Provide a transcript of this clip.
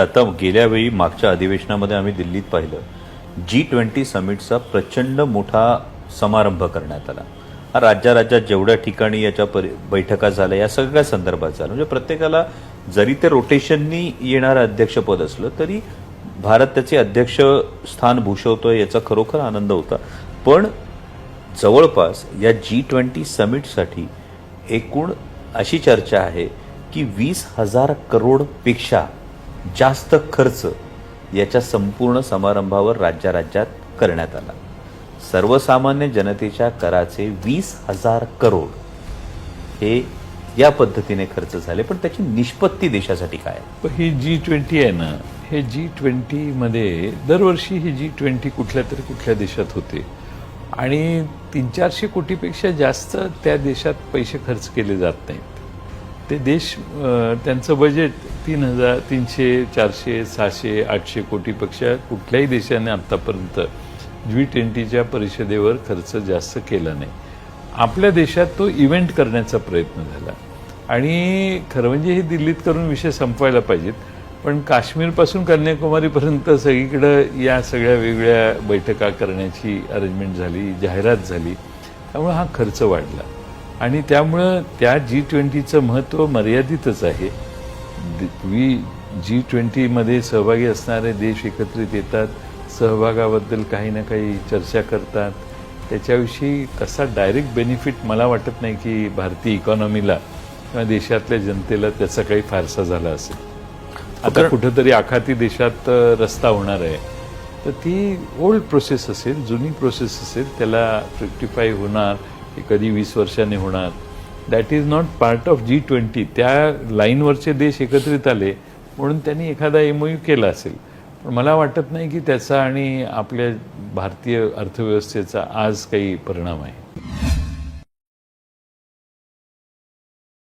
आता गेल्या वेळी मागच्या अधिवेशनामध्ये आम्ही दिल्लीत पाहिलं. जी ट्वेंटी समिटचा प्रचंड मोठा समारंभ करण्यात आला. हा राज्या राज्यात जेवढ्या ठिकाणी याच्या परि बैठका झाल्या या सगळ्या संदर्भात झालं म्हणजे प्रत्येकाला जरी ते रोटेशननी येणारं अध्यक्षपद असलं तरी भारत त्याचे अध्यक्ष स्थान भूषवतोय याचा खरोखर आनंद होता. पण जवळपास या जी ट्वेंटी समिटसाठी एकूण अशी चर्चा आहे की वीस हजार करोडपेक्षा जास्त खर्च याच्या संपूर्ण समारंभावर राज्या राज्यात करण्यात आला. सर्वसामान्य जनतेच्या कराचे वीस हजार करोड हे या पद्धतीने खर्च झाले पण त्याची निष्पत्ती देशासाठी काय? ही जी ट्वेंटी आहे ना हे जी ट्वेंटीमध्ये दरवर्षी ही जी ट्वेंटी कुठल्या तरी कुठल्या देशात होते. आणि तीन चारशे कोटीपेक्षा जास्त त्या देशात पैसे खर्च केले जात नाहीत. ते देश त्यांचं बजेट तीन हजार तीनशे चारशे सहाशे आठशे कोटीपेक्षा कुठल्याही देशाने आत्तापर्यंत जी ट्वेंटीच्या परिषदेवर खर्च जास्त केला नाही. आपल्या देशात तो इव्हेंट करण्याचा प्रयत्न झाला. आणि खरं म्हणजे हे दिल्लीत करून विषय संपवायला पाहिजेत. पण काश्मीरपासून कन्याकुमारीपर्यंत सगळीकडं या सगळ्या वेगळ्या बैठका करण्याची अरेंजमेंट झाली जाहिरात झाली. त्यामुळे हा खर्च वाढला. आणि त्यामुळं त्या जी ट्वेंटीचं महत्त्व मर्यादितच आहे. वी जी ट्वेंटीमध्ये सहभागी असणारे देश एकत्रित येतात सहभागाबद्दल काही ना काही चर्चा करतात. त्याच्याविषयी कसा डायरेक्ट बेनिफिट मला वाटत नाही की भारतीय इकॉनॉमीला किंवा देशातल्या जनतेला त्याचा काही फारसा झाला असेल. आता कुठंतरी आखाती देशात रस्ता होणार आहे. तर ती ओल्ड प्रोसेस असेल जुनी प्रोसेस असेल त्याला रेक्टिफाय होणार. ते कधी वीस वर्षाने होणार. That is not part of G twenty त्या लाईनवरचे देश एकत्रित आले म्हणून त्यांनी एखादा एम यू केला असेल. पण मला वाटत नाही की त्याचा आणि आपल्या भारतीय अर्थव्यवस्थेचा आज काही परिणाम आहे.